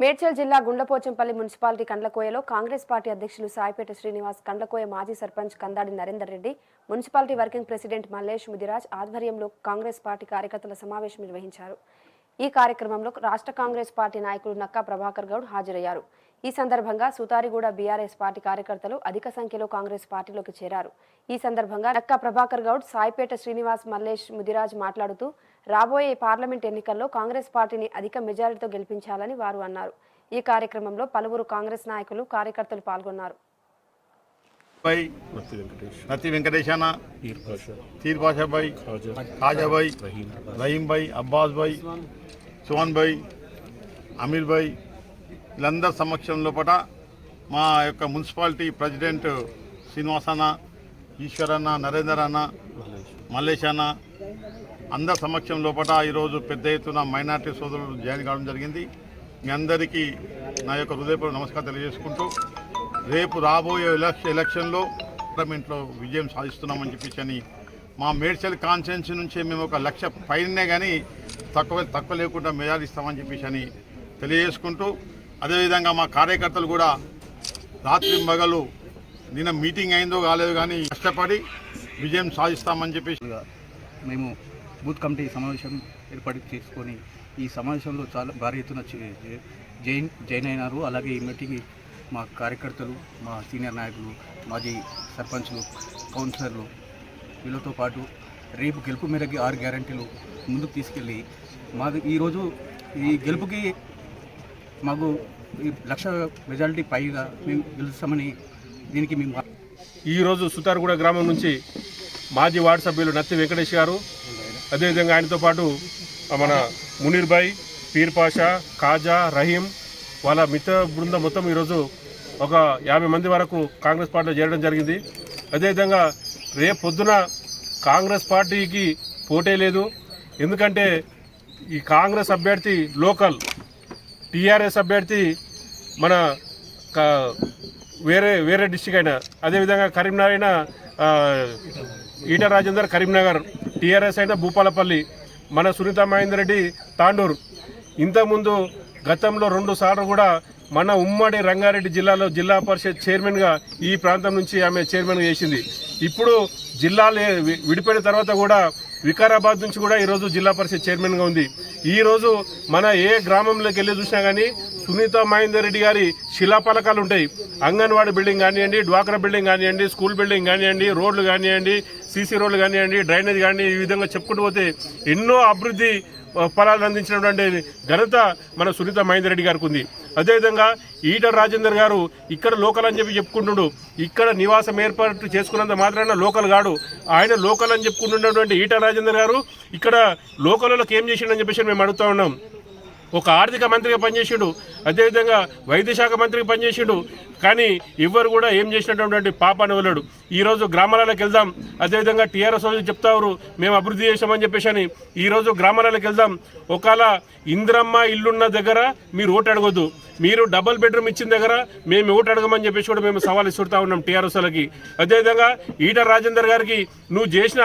మేడ్చల్ జిల్లా గుండ్లపోచంపల్లి మున్సిపాలిటీ కండ్లకోయలో కాంగ్రెస్ పార్టీ అధ్యక్షులు సాయిపేట శ్రీనివాస్ కండ్లకోయ మాజీ sarpanch Kandadi Narender Reddy municipality working president Mallesh Mudiraj ఆధ్వర్యంలో కాంగ్రెస్ పార్టీ కార్యకర్తల సమావేశం నిర్వహించారు. ఈ కార్యక్రమంలో రాష్ట్ర కాంగ్రెస్ పార్టీ నాయకులు నక్కా ప్రభాకర్ గౌడ్ హాజరయ్యారు. ఈ సందర్భంగా సుతారిగూడ బీఆర్ఎస్ పార్టీ కార్యకర్తలు అధిక సంఖ్యలో కాంగ్రెస్ పార్టీలోకి చేరారు. ఈ సందర్భంగా నక్కా ప్రభాకర్ గౌడ్ సాయిపేట శ్రీనివాస్ మల్లేష్ ముదిరాజ్ మాట్లాడుతూ రాబోయే పార్లమెంట్ ఎన్నికల్లో కాంగ్రెస్ పార్టీని అధిక మెజారిటీతో గెలిపించాలని వారు అన్నారు ఈ కార్యక్రమంలో పలువురు కాంగ్రెస్ నాయకులు కార్యకర్తలు పాల్గొన్నారు भाई मत्ती वेंकटेश नती वेंकटेशाना पीर पाशा तीर पाशा भाई खाजा खाजा भाई रहीम రహీం భాయ్ అబ్బాస్ భాయ్ సువన్ భాయ్ అమీర్ భాయ్ వీళ్ళందరి సమక్షం లోపల మా యొక్క మున్సిపాలిటీ ప్రెసిడెంట్ శ్రీనివాసన్న ఈశ్వరన్న నరేందర్ అన్న మల్లేశాన అందరి సమక్షం లోపల ఈరోజు పెద్ద ఎత్తున మైనార్టీ సోదరులు జాయిన్ కావడం జరిగింది. మీ అందరికీ నా యొక్క హృదయపూర్వక నమస్కారం తెలియజేసుకుంటూ రేపు రాబోయే ఎలక్షన్ ఎలక్షన్లో పార్లమెంట్లో విజయం సాధిస్తున్నామని చెప్పేసి అని మా మేడ్చల్ కాన్స్టిట్యున్సీ నుంచి మేము ఒక లక్ష పైనే కానీ తక్కువ తక్కువ లేకుండా మెజారిటీ ఇస్తామని చెప్పేసి అని తెలియజేసుకుంటూ అదేవిధంగా మా కార్యకర్తలు కూడా రాత్రి మగలు నిన్న మీటింగ్ అయిందో కాలేదు కానీ కష్టపడి విజయం సాధిస్తామని చెప్పేసి మేము బూత్ కమిటీ సమావేశం ఏర్పాటు చేసుకొని ఈ సమావేశంలో చాలా భారీ ఎత్తున జైన్ జైన్ అయినారు. అలాగే ఈ మీటింగ్ మా కార్యకర్తలు మా సీనియర్ నాయకులు మాజీ సర్పంచ్లు కౌన్సిలర్లు వీళ్ళతో పాటు రేపు గెలుపు మేరకి ఆరు గ్యారంటీలు ముందుకు తీసుకెళ్ళి మాది ఈరోజు ఈ గెలుపుకి మాకు ఈ లక్ష మెజారిటీ పైగా మేము గెలుస్తామని దీనికి మేము ఈరోజు సుతార్గూడ గ్రామం నుంచి మాజీ వార్డు సభ్యులు నత్తి వెంకటేష్ గారు అదేవిధంగా ఆయనతో పాటు మన మునీర్ భాయ్ పీర్ పాషా కాజా రహీం వాళ్ళ మిత్ర బృందం మొత్తం ఈరోజు ఒక యాభై మంది వరకు కాంగ్రెస్ పార్టీలో చేరడం జరిగింది. అదేవిధంగా రేపు పొద్దున కాంగ్రెస్ పార్టీకి పోటీ లేదు. ఎందుకంటే ఈ కాంగ్రెస్ అభ్యర్థి లోకల్ టీఆర్ఎస్ అభ్యర్థి మన వేరే వేరే డిస్టిక్ అయినా అదేవిధంగా కరీంనగర్ అయినా ఆ, రాజేందర్ కరీంనగర్ టీఆర్ఎస్ అయిన భూపాలపల్లి మన సునీత మహేందర్ రెడ్డి తాండూరు. ఇంతకుముందు గతంలో రెండు సార్లు కూడా మన ఉమ్మడి రంగారెడ్డి జిల్లాలో జిల్లా పరిషత్ చైర్మన్గా ఈ ప్రాంతం నుంచి ఆమె చైర్మన్గా చేసింది. ఇప్పుడు జిల్లాలు విడిపోయిన తర్వాత కూడా వికారాబాద్ నుంచి కూడా ఈరోజు జిల్లా పరిషత్ చైర్మన్గా ఉంది. ఈరోజు మన ఏ గ్రామంలోకి వెళ్ళి చూసినా కానీ సునీత మహేందర్ రెడ్డి గారి శిలాఫలకాలు ఉంటాయి. అంగన్వాడీ బిల్డింగ్ కానివ్వండి డ్వాక్రా బిల్డింగ్ కానివ్వండి స్కూల్ బిల్డింగ్ కానివ్వండి రోడ్లు కానివ్వండి సీసీ రోడ్లు కానివ్వండి డ్రైనేజ్ కానీ ఈ విధంగా చెప్పుకుంటూ పోతే ఎన్నో అభివృద్ధి ఫలాలు అందించినటువంటి ఘనత మన సునీత మహేందర్ రెడ్డి గారికి ఉంది. అదేవిధంగా ఈటల రాజేందర్ గారు ఇక్కడ లోకల్ అని చెప్పి చెప్పుకుంటున్నాడు ఇక్కడ నివాసం ఏర్పాటు చేసుకున్నంత మాత్రాన లోకల్ గాడు ఆయన లోకల్ అని చెప్పుకుంటున్నటువంటి ఈటల రాజేందర్ గారు ఇక్కడ లోకల్లోకి ఏం చేసిండని చెప్పేసి మేము అడుగుతా ఉన్నాం. ఒక ఆర్థిక మంత్రిగా పనిచేసిండు అదేవిధంగా వైద్య శాఖ మంత్రిగా పనిచేసిండు కానీ ఎవ్వరు కూడా ఏం చేసినటువంటి పాపాన్ని వదలడు. ఈరోజు గ్రామాలకు వెళ్దాం అదేవిధంగా టీఆర్ఎస్ వాళ్ళు చెప్తారు మేము అభివృద్ధి చేసామని చెప్పేసి అని. ఈరోజు గ్రామాలకు వెళ్దాం. ఒకవేళ ఇంద్రమ్మ ఇల్లున్న దగ్గర మీరు ఓటు అడగొద్దు. మీరు డబుల్ బెడ్రూమ్ ఇచ్చిన దగ్గర మేము ఓటు అడగమని చెప్పేసి కూడా మేము సవాల్ ఇస్తుంటా ఉన్నాం టీఆర్ఎస్ వాళ్ళకి. అదేవిధంగా ఈట రాజేందర్ గారికి నువ్వు చేసిన